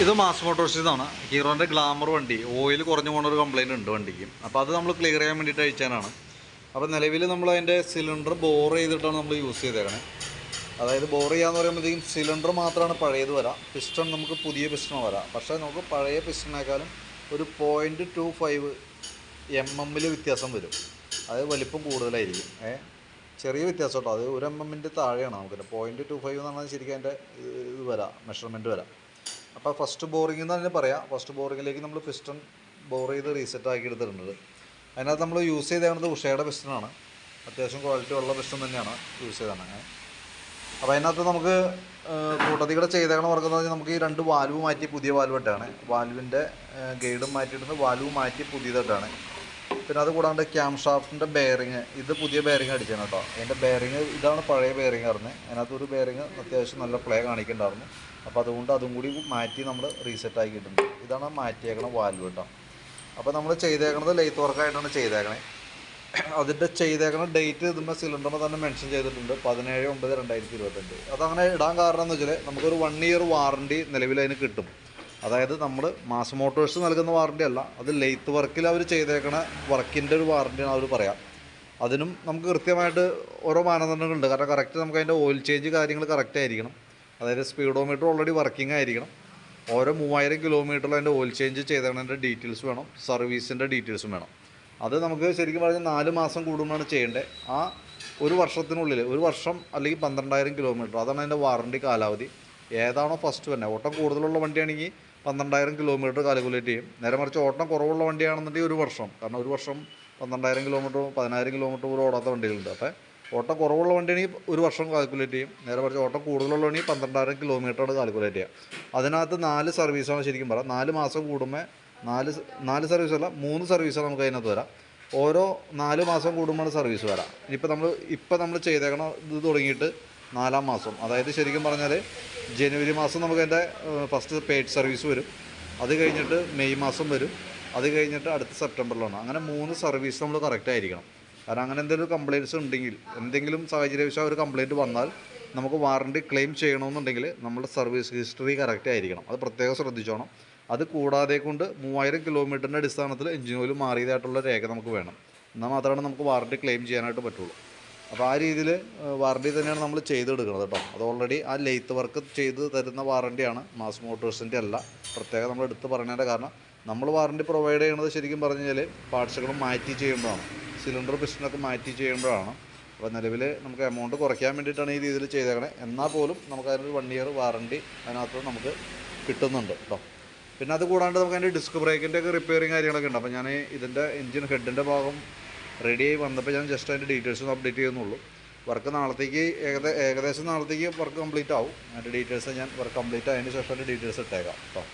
ഇത് mass Motors നിന്നാണ് ഹീറോന്റെ glamour വണ്ടി. ഓയിൽ കുറഞ്ഞു പോകുന്ന ഒരു കംപ്ലയിന്റ് ഉണ്ട് വണ്ടിക്ക്. അപ്പോൾ അത് നമ്മൾ ക്ലിയർ ചെയ്യാൻ വേണ്ടിയിട്ട് അയച്ചാനാണ് അപ്പോൾ നിലവിൽ നമ്മൾ അതിന്റെ സിലിണ്ടർ ബോർ ചെയ്തിട്ടാണ് നമ്മൾ യൂസ് ചെയ്തേക്കണേ. അതായത് ബോർ ചെയ്യാന്ന് പറയുമ്പോഴത്തേക്കും സിലിണ്ടർ മാത്രമാണ് പഴയത് വരാം. പിസ്റ്റൺ നമുക്ക് പുതിയ പിസ്റ്റൺ വരാം. പക്ഷേ നമുക്ക് പഴയ പിസ്റ്റണേക്കാളും ഒരു പോയിന്റ് ടു ഫൈവ് എം എമ്മിൽ വ്യത്യാസം വരും. അത് വലിപ്പം കൂടുതലായിരിക്കും. ഏ? ചെറിയ വ്യത്യാസം കേട്ടോ. അത് ഒരു എം എമ്മിന്റെ താഴെയാണ് നമുക്ക് പോയിന്റ് ടു ഫൈവ് എന്ന് പറഞ്ഞാൽ ശരിക്കും അതിന്റെ ഇത് വരാം. മെഷർമെന്റ് വരാം. അപ്പോൾ ഫസ്റ്റ് ബോറിംഗ് എന്ന് തന്നെ പറയാം. ഫസ്റ്റ് ബോറിങ്ങിലേക്ക് നമ്മൾ പിസ്റ്റൺ ബോർ ചെയ്ത് റീസെറ്റ് ആക്കി എടുത്തിട്ടുണ്ട് അതിനകത്ത് നമ്മൾ യൂസ് ചെയ്തേക്കുന്നത് ഉഷയുടെ പിസ്റ്റണാണ് അത്യാവശ്യം ക്വാളിറ്റി ഉള്ള പിസ്റ്റൺ തന്നെയാണ് യൂസ് ചെയ്താണ് അപ്പോൾ അതിനകത്ത് നമുക്ക് കൂട്ടത്തിക്കൂടെ ചെയ്തേക്കണ വർക്ക് എന്ന് പറഞ്ഞാൽ നമുക്ക് ഈ രണ്ട് വാൽവ് മാറ്റി പുതിയ വാൽവ് ഇട്ടാണ്. വാൽവിന്റെ ഗൈഡും മാറ്റിയിട്ടുണ്ട് വാൽവ് മാറ്റി പുതിയതായിട്ടാണ് പിന്നെ അത് കൂടാണ്ട് ക്യാം ഷാഫ്റ്റിന്റെ ബെയറിങ് ഇത് പുതിയ ബെയറിങ് അടിച്ചാണ് കേട്ടോ. അതിന്റെ ബെയറിങ് ഇതാണ് പഴയ ബെയറിങ് ആയിരുന്നു അതിനകത്ത് ഒരു ബെയറിങ് അത്യാവശ്യം നല്ല പ്ലേ കാണിക്കുന്നുണ്ടായിരുന്നു. അപ്പോൾ അതുകൊണ്ട് അതും കൂടി മാറ്റി നമ്മൾ റീസെറ്റ് ആക്കിയിട്ടുണ്ട് ഇതാണ് മാറ്റിയേക്കണ വാൽവ് കേട്ടോ. അപ്പോൾ നമ്മൾ ചെയ്തേക്കണത് ലെയ്ത്ത് വർക്കായിട്ടാണ് ചെയ്തേക്കണേ. അതിന്റെ ചെയ്തേക്കണ ഡേറ്റ് ഇതുമ്പോൾ സിലിണ്ടറിന് തന്നെ മെൻഷൻ ചെയ്തിട്ടുണ്ട്. പതിനേഴ് ഒമ്പത് രണ്ടായിരത്തി ഇരുപത്തഞ്ച് അതങ്ങനെ ഇടാൻ കാരണം എന്ന് വെച്ചാൽ നമുക്കൊരു വൺ ഇയർ വാറണ്ടി നിലവിൽ അതിന് കിട്ടും. അതായത് നമ്മൾ മാസ് മോട്ടോഴ്സ് നൽകുന്ന വാറണ്ടി അല്ല. അത് ലെയ്ത്ത് വർക്കിൽ അവർ ചെയ്തേക്കണ വർക്കിന്റെ ഒരു വാറണ്ടിയാണ് അവർ പറയാം. അതിനും നമുക്ക് കൃത്യമായിട്ട് ഓരോ മാനദണ്ഡങ്ങളുണ്ട്. കാരണം കറക്റ്റ് നമുക്ക് അതിന്റെ ഓയിൽ ചേഞ്ച് കാര്യങ്ങൾ കറക്റ്റ് ആയിരിക്കണം. അതായത് സ്പീഡോമീറ്റർ ഓൾറെഡി വർക്കിംഗ് ആയിരിക്കണം. ഓരോ മൂവായിരം കിലോമീറ്ററിൽ അതിന്റെ ഓയിൽ ചേഞ്ച് ചെയ്തേക്കണതിന്റെ ഡീറ്റെയിൽസ് വേണം. സർവീസിന്റെ ഡീറ്റെയിൽസും വേണം. അത് നമുക്ക് ശരിക്കും പറഞ്ഞാൽ നാല് മാസം കൂടുമ്പോഴാണ് ചെയ്യേണ്ടത്. ആ ഒരു വർഷത്തിനുള്ളിൽ ഒരു വർഷം അല്ലെങ്കിൽ പന്ത്രണ്ടായിരം കിലോമീറ്റർ അതാണ് അതിന്റെ വാറണ്ടി കാലാവധി. ഏതാണോ ഫസ്റ്റ് തന്നെ ഓട്ടം കൂടുതലുള്ള വണ്ടിയാണെങ്കിൽ പന്ത്രണ്ടായിരം കിലോമീറ്റർ കാൽക്കുലേറ്റ് ചെയ്യും. നേരെ മറിച്ച് ഓട്ടം കുറവുള്ള വണ്ടിയാണെന്നുണ്ടെങ്കിൽ ഒരു വർഷം. കാരണം ഒരു വർഷം പന്ത്രണ്ടായിരം കിലോമീറ്റർ പതിനായിരം കിലോമീറ്റർ പോലും ഓടാത്ത വണ്ടികളുണ്ട്. അപ്പോൾ ഓട്ടം കുറവുള്ള വണ്ടിയാണെങ്കിൽ ഒരു വർഷം കാൽക്കുലേറ്റ് ചെയ്യും. നേരെ മറിച്ച് ഓട്ടം കൂടുതലുള്ള വണ്ടി പന്ത്രണ്ടായിരം കിലോമീറ്ററാണ് കാൽക്കുലേറ്റ് ചെയ്യുക. അതിനകത്ത് നാല് സർവീസാണ് ശരിക്കും പറയാം. നാല് മാസം കൂടുമ്പോൾ നാല് നാല് സർവീസ് അല്ല മൂന്ന് സർവീസാണ് നമുക്ക് അതിനകത്ത് വരാം. ഓരോ നാല് മാസം കൂടുമ്പോൾ സർവീസ് വരാം. ഇനിയിപ്പോൾ നമ്മൾ ഇപ്പം നമ്മൾ ചെയ്തേക്കണം ഇത് തുടങ്ങിയിട്ട് നാലാം മാസം. അതായത് ശരിക്കും പറഞ്ഞാൽ ജനുവരി മാസം നമുക്ക് അതിന്റെ ഫസ്റ്റ് പെയ്ഡ് സർവീസ് വരും. അത് കഴിഞ്ഞിട്ട് മെയ് മാസം വരും. അത് കഴിഞ്ഞിട്ട് അടുത്ത സെപ്റ്റംബറിലാണ്. അങ്ങനെ മൂന്ന് സർവീസ് നമ്മൾ കറക്റ്റ് ആയിരിക്കണം. കാരണം അങ്ങനെ എന്തെങ്കിലും കംപ്ലയിന്റ്സ് ഉണ്ടെങ്കിൽ എന്തെങ്കിലും സാഹചര്യവശാൽ ഒരു കംപ്ലയിന്റ് വന്നാൽ നമുക്ക് വാറണ്ടി ക്ലെയിം ചെയ്യണമെന്നുണ്ടെങ്കിൽ നമ്മുടെ സർവീസ് ഹിസ്റ്ററി കറക്റ്റ് ആയിരിക്കണം. അത് പ്രത്യേകം ശ്രദ്ധിച്ചോണം. അത് കൂടാതെ കൊണ്ട് മൂവായിരം കിലോമീറ്ററിന്റെ അടിസ്ഥാനത്തിൽ എഞ്ചിൻ ഓയിൽ മാറിയതായിട്ടുള്ള രേഖ നമുക്ക് വേണം. എന്നാൽ മാത്രമാണ് നമുക്ക് വാറണ്ടി ക്ലെയിം ചെയ്യാനായിട്ട് പറ്റുള്ളൂ. അപ്പോൾ ആ രീതിയിൽ വാറണ്ടി തന്നെയാണ് നമ്മൾ ചെയ്തെടുക്കുന്നത് കേട്ടോ. അത് ഓൾറെഡി ആ ലെയ്ത്ത് വർക്ക് ചെയ്ത് തരുന്ന വാറണ്ടിയാണ് മാസ് മോട്ടോഴ്സിന്റെ അല്ല. പ്രത്യേകം നമ്മൾ എടുത്ത് പറയേണ്ട കാരണം നമ്മൾ വാറണ്ടി പ്രൊവൈഡ് ചെയ്യുന്നത് ശരിക്കും പറഞ്ഞു കഴിഞ്ഞാൽ പാർട്സുകൾ മാറ്റി ചെയ്യുമ്പോഴാണ്. സിലിണ്ടർ പിസ്റ്റനൊക്കെ മാറ്റി ചെയ്യുമ്പോഴാണ്. അപ്പോൾ നിലവിൽ നമുക്ക് എമൗണ്ട് കുറയ്ക്കാൻ വേണ്ടിയിട്ടാണ് ഈ രീതിയിൽ ചെയ്തേക്കണേ. എന്നാൽ പോലും നമുക്ക് അതിനൊരു വൺ ഇയർ വാറണ്ടി അതിനകത്ത് നമുക്ക് കിട്ടുന്നുണ്ട് കേട്ടോ. പിന്നെ അത് കൂടാണ്ട് നമുക്ക് അതിന്റെ ഡിസ്ക് ബ്രേക്കിന്റെ ഒക്കെ റിപ്പയറിങ് കാര്യങ്ങളൊക്കെ ഉണ്ട്. അപ്പോൾ ഞാൻ ഇതിന്റെ എഞ്ചിൻ ഹെഡിന്റെ ഭാഗം റെഡി ആയി വന്നപ്പോൾ ഞാൻ ജസ്റ്റ് അതിന്റെ ഡീറ്റെയിൽസ് ഒന്ന് അപ്ഡേറ്റ് ചെയ്യുന്നുള്ളൂ. വർക്ക് നാളത്തേക്ക് ഏകദേശം ഏകദേശം നാളത്തേക്ക് വർക്ക് കംപ്ലീറ്റ് ആവും. അതിന്റെ ഡീറ്റെയിൽസ് ഞാൻ വർക്ക് കംപ്ലീറ്റ് ആയതിന് ശേഷം അതിന്റെ ഡീറ്റെയിൽസ് ഇട്ടേക്കാം കേട്ടോ